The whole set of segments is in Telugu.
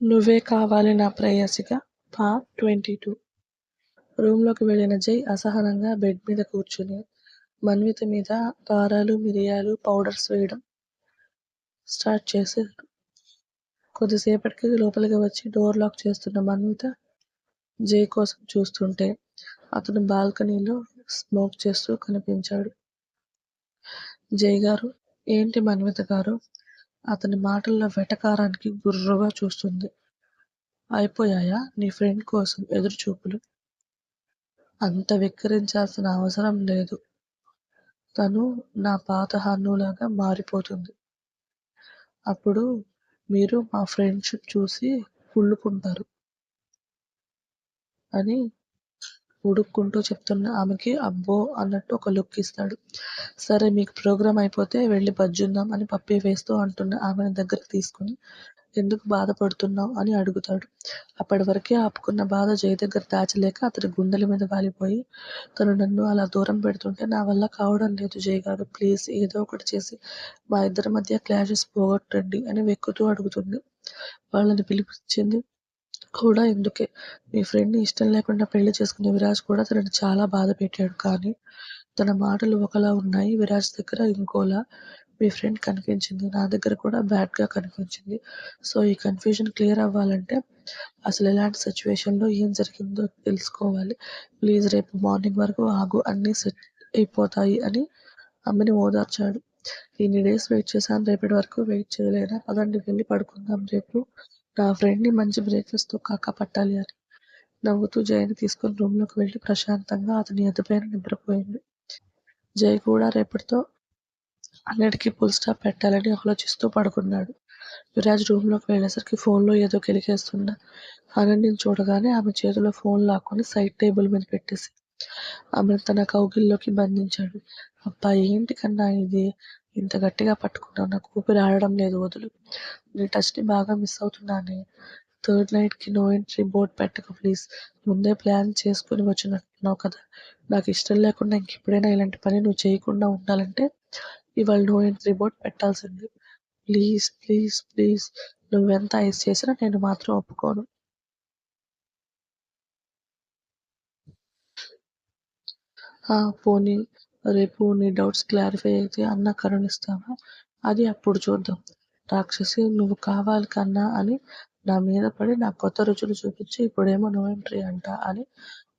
నువ్వే కావాలి నా ప్రేయసిగా పార్ట్ ట్వంటీ టూ రూమ్లోకి వెళ్ళిన జై అసహనంగా బెడ్ మీద కూర్చుని మన్విత మీద కారాలు మిరియాలు పౌడర్స్ వేయడం స్టార్ట్ చేశారు కొద్దిసేపటికి లోపలికి వచ్చి డోర్ లాక్ చేస్తున్న మన్విత జై కోసం చూస్తుంటే అతను బాల్కనీలో స్మోక్ చేస్తూ కనిపించాడు. జై గారు ఏంటి మన్విత గారు? అతని మాటల్లో వెటకారానికి గుర్రుగా చూస్తుంది. అయిపోయాయా నీ ఫ్రెండ్ కోసం ఎదురుచూపులు అంత వెక్కిరించాల్సిన అవసరం లేదు. తను నా పాత హన్నులాగా మారిపోతుంది. అప్పుడు మీరు మా ఫ్రెండ్షిప్ చూసి కుళ్ళుకుంటారు. అని ఉడుక్కుంటూ చెప్తున్న ఆమెకి అబ్బో అన్నట్టు ఒక లుక్ ఇస్తాడు. సరే మీకు ప్రోగ్రామ్ అయిపోతే వెళ్ళి బజ్జుందాం అని పప్పి వేస్తూ అంటున్న ఆమెను దగ్గరకు తీసుకుని ఎందుకు బాధపడుతున్నావు? అని అడుగుతాడు. అప్పటి వరకే ఆపుకున్న బాధ జయ దగ్గర దాచలేక అతడి గుండెల మీద వాలిపోయి తను నన్ను అలా దూరం పెడుతుంటే నా వల్ల కావడం లేదు జయ గారు ప్లీజ్ ఏదో ఒకటి చేసి మా ఇద్దరి మధ్య క్లాషెస్ పోగొట్టండి అని వెక్కుతూ అడుగుతుంది. వాళ్ళని పిలిపించింది కూడా ఎందుకే. మీ ఫ్రెండ్ని ఇష్టం లేకుండా పెళ్ళి చేసుకునే విరాజ్ కూడా తనని చాలా బాధ పెట్టాడు. కానీ తన మాటలు ఒకలా ఉన్నాయి. విరాజ్ దగ్గర ఇంకోలా మీ ఫ్రెండ్ కనిపించింది. నా దగ్గర కూడా బ్యాడ్గా కనిపించింది. సో ఈ కన్ఫ్యూజన్ క్లియర్ అవ్వాలంటే అసలు ఎలాంటి సిచ్యువేషన్లో ఏం జరిగిందో తెలుసుకోవాలి. ప్లీజ్ రేపు మార్నింగ్ వరకు ఆగు. అన్నీ సెట్ అయిపోతాయి అని అమ్మని ఓదార్చాడు. ఇన్ని డేస్ వెయిట్ చేశాను. రేపటి వరకు వెయిట్ చేయలేనా? పదండి వెళ్ళి పడుకుందాం రేపు. నా ఫ్రెండ్ని మంచి బ్రేక్ఫాస్ట్తో కాక పట్టాలి అని. నవ్వుతూ జయని తీసుకుని రూమ్లోకి వెళ్ళి ప్రశాంతంగా అతని ఎదుపైన నిద్రపోయింది. జై కూడా రేపటితో అన్నిటికీ ఫుల్ స్టాప్ పెట్టాలని ఆలోచిస్తూ పడుకున్నాడు. విరాజ్ రూమ్లోకి వెళ్ళేసరికి ఫోన్లో ఏదో కెలికేస్తున్న ఆనందిని చూడగానే ఆమె చేతిలో ఫోన్ లాక్కొని సైడ్ టేబుల్ మీద పెట్టేసి ఆమెను తన కౌగిల్లోకి బంధించాడు. అబ్బా ఏంటి కన్నా ఇది? ఇంత గట్టిగా పట్టుకున్నాను నాకు ఊపిరి ఆడడం లేదు వదులు. నీ టచ్ని బాగా మిస్ అవుతున్నానే. థర్డ్ నైట్కి నో ఎంట్రీ బోర్డ్ పెట్టకు ప్లీజ్ ముందే ప్లాన్ చేసుకుని వచ్చినట్టున్నావు కదా. నాకు ఇష్టం లేకుండా ఇంకెప్పుడైనా ఇలాంటి పని నువ్వు చేయకుండా ఉండాలంటే ఇవాళ నో ఎంట్రీ బోర్డ్ పెట్టాల్సింది. ప్లీజ్ ప్లీజ్ ప్లీజ్ నువ్వెంత ఐస్ చేసినా నేను మాత్రం ఒప్పుకోను. పోనీ. రేపు నీ డౌట్స్ క్లారిఫై అయితే అన్న కరుణిస్తావా? అది అప్పుడు చూద్దాం. రాక్షసి నువ్వు కావాలి కన్నా అని నా మీద పడి నా కొత్త రుచులు చూపించి ఇప్పుడేమో నో ఎంట్రీ అంట అని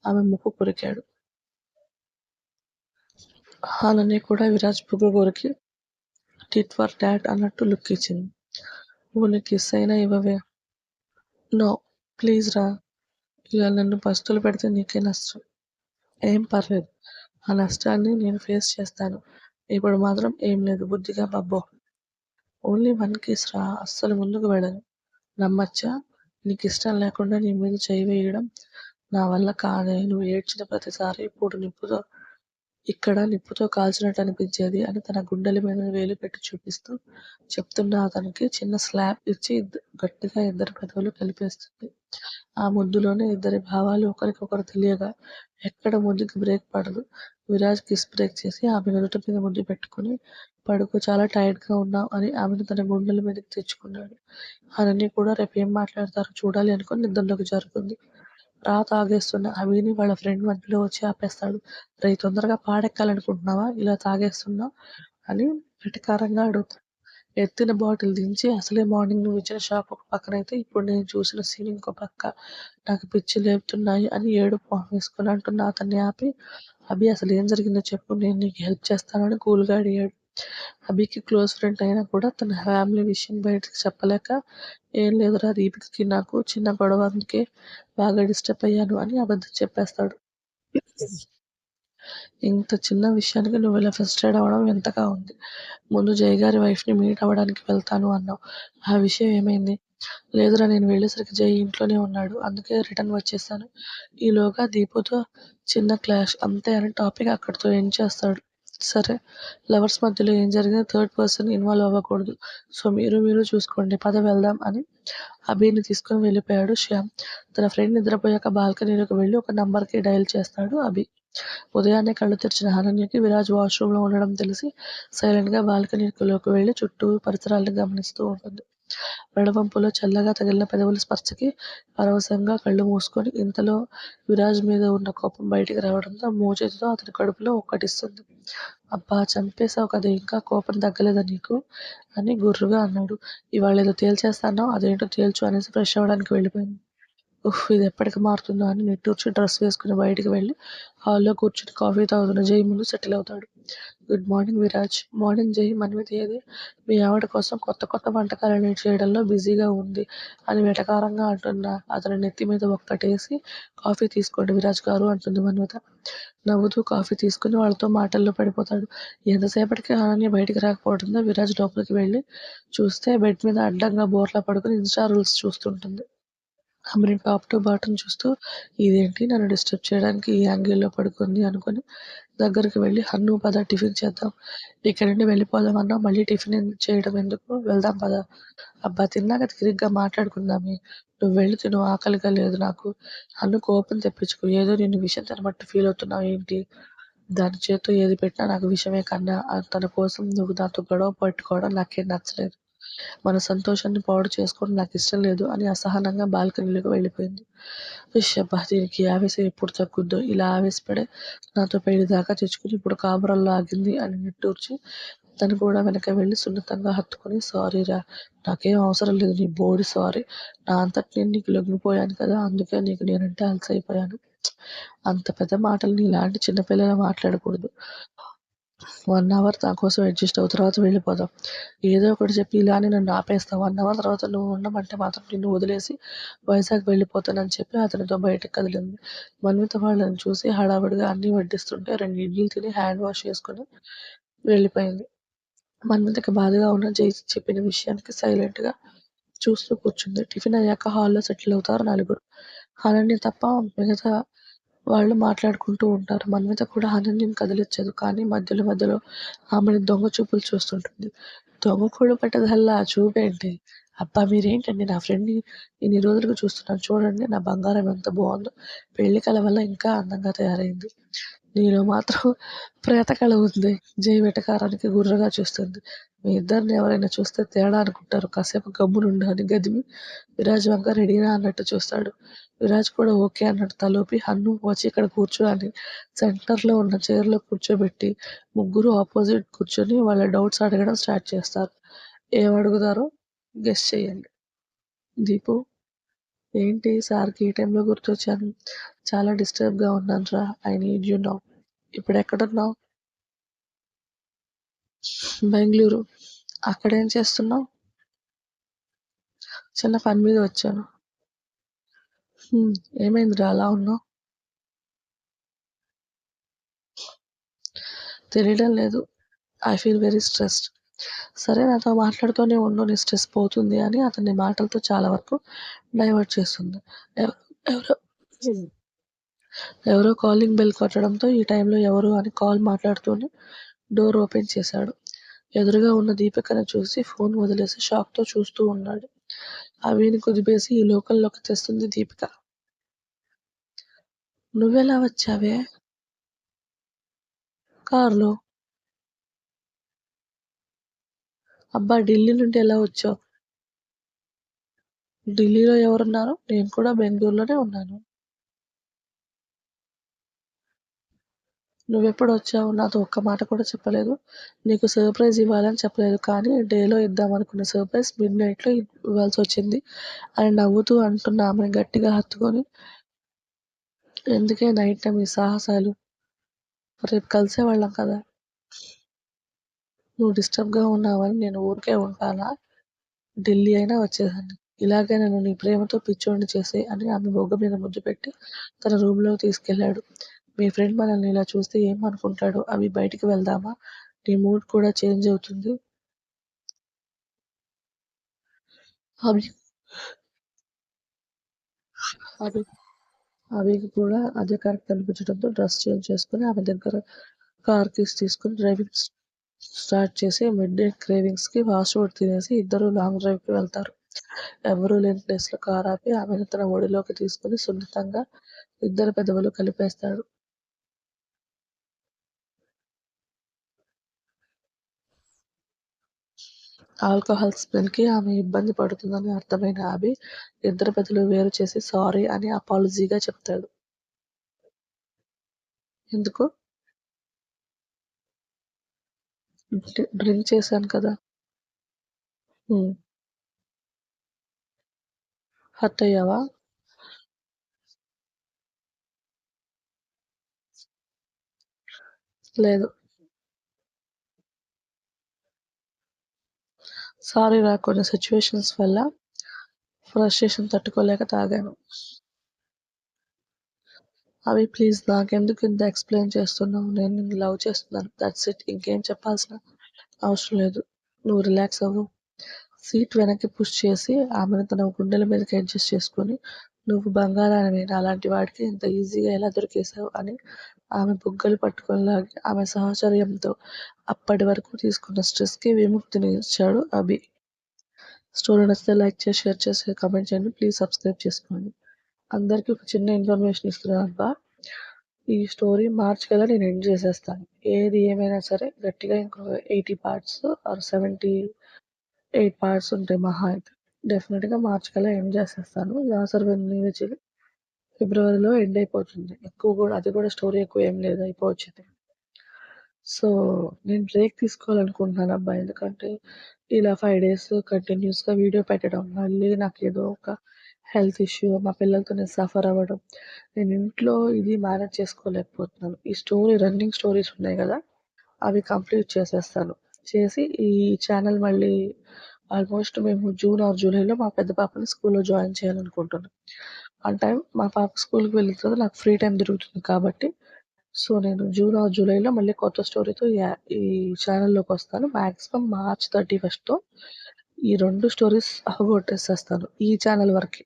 ఆమె ముక్కు కొరికాడు. అలానే కూడా విరాజ్ బుగ్గ కొరికి టిట్ ఫర్ డాట్ అన్నట్టు లుక్ ఇచ్చింది. నువ్వు నీ కిస్ అయినా ఇవ్వవే. నో ప్లీజ్ రా. ఇలా నన్ను పస్తులు పెడితే నీకే నష్టం. ఏం పర్లేదు. ఆ నష్టాన్ని నేను ఫేస్ చేస్తాను. ఇప్పుడు మాత్రం ఏం లేదు. బుద్ధిగా బబ్బో. ఓన్లీ వన్ కిస్ రా. అస్సలు ముందుకు వెళ్ళను. నమ్మచ్చా? నీకు ఇష్టం లేకుండా నీ మీద చేయి వేయడం నా వల్ల కాదే. నువ్వు ఏడ్చిన ప్రతిసారి ఇప్పుడు నిప్పుతో ఇక్కడ నిప్పుతో కాల్చినట్టు అనిపించేది అని తన గుండెల మీద వేలు పెట్టి చూపిస్తూ చెప్తున్న అతనికి చిన్న స్లాబ్ ఇచ్చి గట్టిగా ఇద్దరి పెదవులు కలిపేస్తుంది. ఆ ముద్దులోనే ఇద్దరి భావాలు ఒకరికొకరు తెలియగా ఎక్కడ ముద్దుకి బ్రేక్ పడదు. విరాజ్ కిస్ బ్రేక్ చేసి ఆమె నుదుట మీద ముద్దు పెట్టుకుని పడుకో చాలా టైర్డ్గా ఉన్నావు అని ఆమెను తన గుండెల మీదకి తెచ్చుకున్నాడు. అనని కూడా రేపు ఏం మాట్లాడతారో చూడాలి అనుకుని నిద్రలోకి జరుగుతుంది రా తాగేస్తున్న అవిని వాళ్ళ ఫ్రెండ్ మధ్యలో వచ్చి ఆపేస్తాడు. రే తొందరగా పాడెక్కాలనుకుంటున్నావా? ఇలా తాగేస్తున్నా అని వెటకారంగా అడుగుతాడు. ఎత్తిన బాటిల్ దించి అసలే మార్నింగ్ నువ్వు ఇచ్చిన షాక్ ఒక పక్కనైతే ఇప్పుడు నేను చూసిన సీన్ ఇంకో పక్క. నాకు పిచ్చి లేపుతున్నాయి అని ఏడుపు వేసుకుని అంటున్న అతన్ని ఆపి అభి అసలు ఏం జరిగిందో చెప్పు నేను నీకు హెల్ప్ చేస్తానని కూల్గా అడిగాడు. అభికి క్లోజ్ ఫ్రెండ్ అయినా కూడా తన ఫ్యామిలీ విషయం బయటకు చెప్పలేక ఏం లేదురా దీపికకి నాకు చిన్న గొడవ అందుకే బాగా డిస్టర్బ్ అయ్యాను అని అబద్ధం చెప్పేస్తాడు. ఇంత చిన్న విషయానికి నువ్వు ఇలా ఫ్రస్ట్రేట్ అవ్వడం వింతగా ఉంది? ముందు జయ గారి వైఫ్ని మీట్ అవ్వడానికి వెళ్తాను అన్నావు. ఆ విషయం ఏమైంది? లేదురా నేను వెళ్ళేసరికి జై ఇంట్లోనే ఉన్నాడు అందుకే రిటర్న్ వచ్చేసాను. ఈలోగా దీపుతో చిన్న క్లాష్ అంతే అని టాపిక్ అక్కడితో ఎండ్ చేస్తాడు. సరే లవర్స్ మధ్యలో ఏం జరిగినా థర్డ్ పర్సన్ ఇన్వాల్వ్ అవ్వకూడదు. సో మీరు మీరు చూసుకోండి. పద వెళ్దాం అని అభిని తీసుకొని వెళ్ళిపోయాడు శ్యామ్. తన ఫ్రెండ్ నిద్రపోయాక బాల్కనీలోకి వెళ్ళి ఒక నంబర్కి డయల్ చేస్తాడు అభి. ఉదయాన్నే కళ్ళు తెరిచిన అనన్యకి విరాజ్ వాష్రూమ్లో ఉండడం తెలిసి సైలెంట్గా బాల్కనీలోకి వెళ్ళి చుట్టూ పరిసరాలను గమనిస్తూ ఉంటుంది. వెడవంపులో చల్లగా తగిలిన పెదవుల స్పర్శకి పరవశంగా కళ్ళు మూసుకొని ఇంతలో విరాజ్ మీద ఉన్న కోపం బయటికి రావడంతో మోచేతితో అతని కడుపులో ఒక్కటిస్తుంది. అబ్బా చంపేశావు కదా ఇంకా కోపం తగ్గలేదా నీకు? అని గుర్రుగా అన్నాడు. ఇవాళేదో తేల్చేస్తాన్నావ్ అదేంటో తేల్చు అనేసి ఫ్రెష్ అవ్వడానికి వెళ్ళిపోయింది. ఉఫ్ ఇది ఎప్పటికి మారుతుందో అని నిట్టూర్చి డ్రెస్ వేసుకుని బయటికి వెళ్ళి హాల్లో కూర్చుని కాఫీ తాగుతున్న జై ముందు సెటిల్ అవుతాడు. Good morning Viraj. మార్నింగ్ జై మన్విత ఏది? మీ ఆవిడ కోసం కొత్త కొత్త వంటకాలన్నీ చేయడంలో బిజీగా ఉంది అని వెటకారంగా అంటున్న అతని నెత్తి మీద ఒక్కటేసి కాఫీ తీసుకోండి విరాజ్ గారు అంటుంది మన్విత. నవ్వుతూ కాఫీ తీసుకుని వాళ్ళతో మాటల్లో పడిపోతాడు. ఎంతసేపటికి అనన్య బయటికి రాకపోవడంతో విరాజ్ లోపలికి వెళ్ళి చూస్తే బెడ్ మీద అడ్డంగా బోర్లా పడుకుని ఇన్స్టా రూల్స్ చూస్తుంటుంది. ఆమెని టాప్ టు బాటమ్ చూస్తూ ఇదేంటి నన్ను డిస్టర్బ్ చేయడానికి ఈ యాంగిల్లో పడుకుంది అనుకుని దగ్గరికి వెళ్ళి హన్ను పద టిఫిన్ చేద్దాం. ఇక్కడి నుండి వెళ్ళిపోదాం అన్నా మళ్ళీ టిఫిన్ చేయడం ఎందుకు? వెళ్దాం పద. అబ్బా తిన్నాక తిరిగ్గా మాట్లాడుకుందామే. నువ్వు వెళ్ళి తిను ఆకలిగా లేదు నాకు. హన్ను కోపం తెప్పించుకు. ఏదో నేను విషయం తినబట్టి ఫీల్ అవుతున్నావు ఏంటి? దాని చేత్తో ఏది పెట్టినా నాకు విషయమే కన్నా తన కోసం నువ్వు నాతో గొడవ పెట్టుకోవడం నాకేం నచ్చలేదు. మన సంతోషాన్ని పాడు చేసుకోవడం నాకు ఇష్టం లేదు అని అసహనంగా బాల్కనీలోకి వెళ్ళిపోయింది. విషబ్బా దీనికి ఆవేశం ఎప్పుడు తగ్గుద్దో? ఇలా ఆవేశపడే నాతో పెళ్ళి దాకా తెచ్చుకుని ఇప్పుడు కాబరంలో ఆగింది అని నిట్టూర్చి తను కూడా వెనక వెళ్ళి సున్నితంగా హత్తుకుని సారీరా నాకేం అవసరం లేదు నీ బోడి సారీ. నా అంతటి నేను నీకు లొంగిపోయాను కదా అందుకే నీకు నేనంటే అలసైపోయాను. అంత పెద్ద మాటలు నీలాంటి చిన్నపిల్లల మాట్లాడకూడదు. వన్ అవర్ నా కోసం అడ్జస్ట్ అవ్వు తర్వాత వెళ్ళిపోదాం ఏదో ఒకటి చెప్పి ఇలానే నన్ను ఆపేస్తావు. వన్ అవర్ తర్వాత నువ్వు ఉండమంటే మాత్రం నిన్ను వదిలేసి వైజాగ్ వెళ్ళిపోతానని చెప్పి అతనితో బయటకు కదిలింది. మన్విత వాళ్ళని చూసి హడావిడిగా అన్నీ వడ్డిస్తుంటే రెండు ఇడ్లీలు తిని హ్యాండ్ వాష్ చేసుకుని వెళ్ళిపోయింది. మన్వితకి బాధగా ఉన్న జై చెప్పిన విషయానికి సైలెంట్గా చూస్తూ కూర్చుంది. టిఫిన్ అయ్యాక హాల్లో సెటిల్ అవుతారు నలుగురు. అనన్య తప్ప మిగతా వాళ్ళు మాట్లాడుకుంటూ ఉంటారు. మన్విత కూడా అనన్యని కదిలించదు కానీ మధ్యలో మధ్యలో ఆమెను దొంగ చూపులు చూస్తుంటుంది. దొంగ కూడా పట్టదల్లా ఆ చూపేంటి అబ్బా మీరేంటండి నా ఫ్రెండ్ని ఇన్ని రోజులుగా చూస్తున్నాను. చూడండి నా బంగారం ఎంత బాగుందో. పెళ్ళి కల వల్ల ఇంకా అందంగా తయారైంది. నీలో మాత్రం ప్రేత కళ ఉంది జై వెటకారానికి గుర్రగా చూస్తుంది. మీ ఇద్దరిని ఎవరైనా చూస్తే తేడా అనుకుంటారు. కాసేపు గమ్మునుండు అని గదిమి విరాజ్ వంక రెడీనా అన్నట్టు చూస్తాడు. విరాజ్ కూడా ఓకే అన్నట్టు తలోపి హన్ను వచ్చి ఇక్కడ కూర్చో అని సెంటర్లో ఉన్న చైర్లో కూర్చోబెట్టి ముగ్గురు ఆపోజిట్ కూర్చొని వాళ్ళ డౌట్స్ అడగడం స్టార్ట్ చేస్తారు. ఏం అడుగుతారో గెస్ చేయండి. దీపు ఏంటి సార్కి ఈ టైంలో గుర్తొచ్చాను. చాలా డిస్టర్బ్గా ఉన్నాను రా. I need you now. ఇప్పుడు ఎక్కడున్నావు? బెంగళూరు. అక్కడేం చేస్తున్నావు? చిన్న పని మీద వచ్చాను. ఏమైందిరా అలా ఉన్నావు? తెలియడం లేదు. I feel very stressed. సరే నాతో మాట్లాడుతూనే ఉండు నీ స్ట్రెస్ పోతుంది అని అతని మాటలతో చాలా వరకు డైవర్ట్ చేస్తుంది. ఎవరో ఎవరో కాలింగ్ బెల్ కొట్టడంతో ఈ టైంలో ఎవరు అని కాల్ మాట్లాడుతూనే డోర్ ఓపెన్ చేశాడు. ఎదురుగా ఉన్న దీపికను చూసి ఫోన్ వదిలేసి షాక్తో చూస్తూ ఉన్నాడు. అవిని కుదిపేసి ఈ లోకల్లోకి తెస్తుంది దీపిక. నువ్వెలా వచ్చావే? కారులో అబ్బా ఢిల్లీ నుండి ఎలా వచ్చావు? ఢిల్లీలో ఎవరున్నారు? నేను కూడా బెంగళూరులోనే ఉన్నాను. నువ్వెప్పుడు వచ్చావు? నాతో ఒక్క మాట కూడా చెప్పలేదు. నీకు సర్ప్రైజ్ ఇవ్వాలని చెప్పలేదు. కానీ డేలో ఇద్దాం అనుకున్న సర్ప్రైజ్ మిడ్ నైట్లో ఇవ్వాల్సి వచ్చింది. అని నవ్వుతూ అంటున్న ఆమెను గట్టిగా హత్తుకొని ఎందుకే నైట్ టైం ఈ సాహసాలు? రేపు కలిసే వాళ్ళం కదా. నువ్వు డిస్టర్బ్గా ఉన్నావని నేను ఊరికే ఉంటానా? ఢిల్లీ అయినా వచ్చేదాన్ని. ఇలాగే నన్ను నీ ప్రేమతో పిచ్చోడిని చేసే అని ఆమె బొగ్గ మీద ముద్దు పెట్టి తన రూమ్లో తీసుకెళ్ళాడు. మీ ఫ్రెండ్ మనల్ని ఇలా చూస్తే ఏం అవి బయటికి వెళ్దామా? నీ మూడ్ కూడా చేంజ్ అవుతుంది. అవి అవి అభికి కూడా అదే కరెక్ట్ అనిపించడంతో డ్రెస్ చేంజ్ చేసుకుని ఆమె దగ్గర కార్ కీస్ తీసుకుని డ్రైవింగ్ స్టార్ట్ చేసి మిడ్ డే క్రేవింగ్స్కి ఫాస్ట్ ఫుడ్ తినేసి ఇద్దరు లాంగ్ డ్రైవ్కి వెళ్తారు ఎవరూ లేని ప్లేస్లో కార్ ఆపి ఆమెను తన ఒడిలోకి తీసుకుని సున్నితంగా ఇద్దరు పెదవులు కలిపేస్తాడు ఆల్కహాల్ స్మెల్‌కి ఆమె ఇబ్బంది పడుతుందని అర్థమైన అభి ఇద్దరు పెదలు వేరు చేసి సారీ అని అపాలజీగా చెప్తాడు. ఎందుకు? డ్రి డ్రింక్ చేశాను కదా! హ్మ్. హర్ట్ అయ్యావా? లేదు. సారీరా కొన్ని సిట్యుయేషన్స్ వల్ల ఫ్రస్ట్రేషన్ తట్టుకోలేక తాగాను. అభి ప్లీజ్ నాకెందుకు ఇంత ఎక్స్‌ప్లెయిన్ చేస్తున్నావు? నేను నిన్ను లవ్ చేస్తున్నాను. That's it. ఇంకేం చెప్పాల్సిన అవసరం లేదు. నువ్వు రిలాక్స్ అవ్వు. సీట్ వెనక్కి పుష్ చేసి ఆమెను తన గుండెల మీదకి అడ్జస్ట్ చేసుకొని నువ్వు బంగారాన్ని అలాంటి వాడికి ఇంత ఈజీగా ఎలా దొరికేశావు అని ఆమె బుగ్గలు పట్టుకొని ఆమె సహచర్యంతో అప్పటి వరకు తీసుకున్న స్ట్రెస్‌కి విముక్తిని ఇచ్చాడు అభి. స్టోరీ నచ్చితే లైక్ చేసి, షేర్ చేసి, కామెంట్ చేయండి. ప్లీజ్ సబ్స్క్రైబ్ చేసుకోండి. అందరికీ ఒక చిన్న ఇన్ఫర్మేషన్ ఇస్తున్నానబ్బా! ఈ స్టోరీ మార్చ్ కదా నేను ఎండ్ చేసేస్తాను. ఏది ఏమైనా సరే గట్టిగా ఇంకో 80 పార్ట్స్ ఆర్ 78 పార్ట్స్ ఉంటాయి మహా అయితే. డెఫినెట్గా మార్చ్ కల్లా ఎండ్ చేసేస్తాను. 'దాసరథి వచ్చి ఫిబ్రవరిలో ఎండ్ అయిపోతుంది. ఎక్కువ కూడా అది కూడా స్టోరీ ఎక్కువ ఏం లేదు అయిపోవచ్చింది. సో, నేను బ్రేక్ తీసుకోవాలనుకుంటున్నాను అబ్బా ఎందుకంటే ఇలా ఫైవ్ డేస్ కంటిన్యూస్గా వీడియో పెట్టడం, మళ్ళీ ఏదో ఒక హెల్త్ ఇష్యూ, మా పిల్లలతో నేను సఫర్ అవ్వడం, నేను ఇంట్లో ఇది మేనేజ్ చేసుకోలేకపోతున్నాను. ఈ స్టోరీ రన్నింగ్ స్టోరీస్ ఉన్నాయి కదా అవి కంప్లీట్ చేసేస్తాను. చేసి ఈ ఛానల్ మళ్ళీ ఆల్మోస్ట్ మేము జూన్ ఆర్ జూలైలో మా పెద్ద పాపని స్కూల్‌లో జాయిన్ చేయాలనుకుంటున్నాం. ఆన్ టైం మా పాప స్కూల్‌కి వెళ్ళిన తర్వాత నాకు ఫ్రీ టైం దొరుకుతుంది కాబట్టి సో, నేను జూన్ ఆర్ జూలైలో మళ్ళీ కొత్త స్టోరీతో యా ఈ ఛానల్‌లోకొస్తాను. మ్యాక్సిమం మార్చ్ 31తో ఈ రెండు స్టోరీస్ అవగొట్టేసేస్తాను. ఈ ఛానల్ వరకు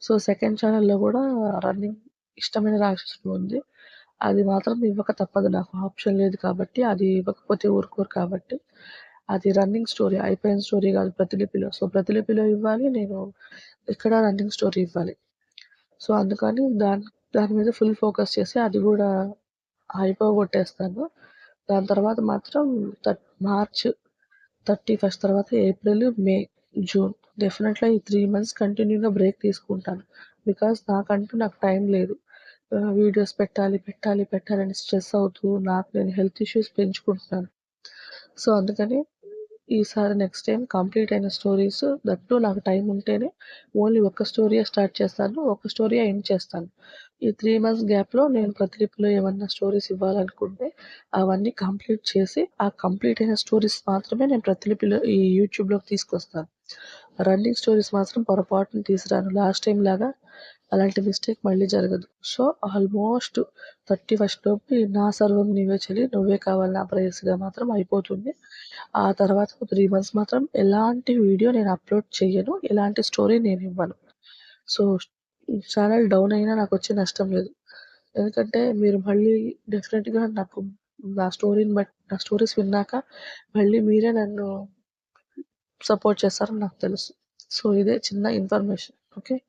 సో, సెకండ్ ఛానల్‌లో కూడా రన్నింగ్ ఇష్టమైన రాక్షసుడు ఉంది. అది మాత్రం ఇవ్వక తప్పదు నాకు. ఆప్షన్ లేదు కాబట్టి అది ఇవ్వకపోతే ఊరుకోరు కాబట్టి అది రన్నింగ్ స్టోరీ. అయిపోయిన స్టోరీ కాదు ప్రతిలిపిలో. సో, ప్రతిలిపిలో ఇవ్వాలి. నేను ఇక్కడ రన్నింగ్ స్టోరీ ఇవ్వాలి. సో, అందుకని దాని దాని మీద ఫుల్ ఫోకస్ చేసి అది కూడా అయిపోగొట్టేస్తాను. దాని తర్వాత మాత్రం మార్చ్ మార్చ్ 31 తర్వాత ఏప్రిల్, మే, జూన్ డెఫినెట్‌గా ఈ త్రీ మంత్స్ కంటిన్యూ‌గా బ్రేక్ తీసుకుంటాను. బికాస్ నాకంటూ నాకు టైం లేదు. వీడియోస్ పెట్టాలి, పెట్టాలి, పెట్టాలని స్ట్రెస్ అవుతూ నాకు నేను హెల్త్ ఇష్యూస్ పెంచుకుంటున్నాను. సో, అందుకని ఈసారి నెక్స్ట్ టైం కంప్లీట్ అయిన స్టోరీస్ దట్టు నాకు టైం ఉంటేనే ఓన్లీ ఒక్క స్టోరీయే స్టార్ట్ చేస్తాను. ఒక స్టోరీ ఎండ్ చేస్తాను. ఈ త్రీ మంత్స్ గ్యాప్‌లో నేను ప్రతిలిపిలో ఏమన్నా స్టోరీస్ ఇవ్వాలనుకుంటే అవన్నీ కంప్లీట్ చేసి, ఆ కంప్లీట్ అయిన స్టోరీస్ మాత్రమే నేను ప్రతిలిపిలో ఈ యూట్యూబ్‌లోకి తీసుకొస్తాను. రన్నింగ్ స్టోరీస్ మాత్రం పొరపాటున తీసిరాను లాస్ట్ టైం లాగా అలాంటి మిస్టేక్ మళ్ళీ జరగదు. సో, ఆల్మోస్ట్ 31 లోపు 'నా సర్వం నీవే చెల్లి నువ్వే కావాలి నా ప్రేయసిగా' మాత్రం అయిపోతుంది. ఆ తర్వాత ఒక 3 మంత్స్ మాత్రం ఎలాంటి వీడియో నేను అప్‌లోడ్ చేయను ఎలాంటి స్టోరీ నేను ఇవ్వను సో, ఛానల్ డౌన్ అయినా నాకు వచ్చే నష్టం లేదు. ఎందుకంటే మీరు మళ్ళీ డెఫినెట్‌గా నాకు నా స్టోరీని బట్ నా స్టోరీస్ విన్నాక మళ్ళీ మీరే నన్ను సపోర్ట్ చేస్తారని నాకు తెలుసు. సో, ఇదే చిన్న ఇన్ఫర్మేషన్. ఓకే.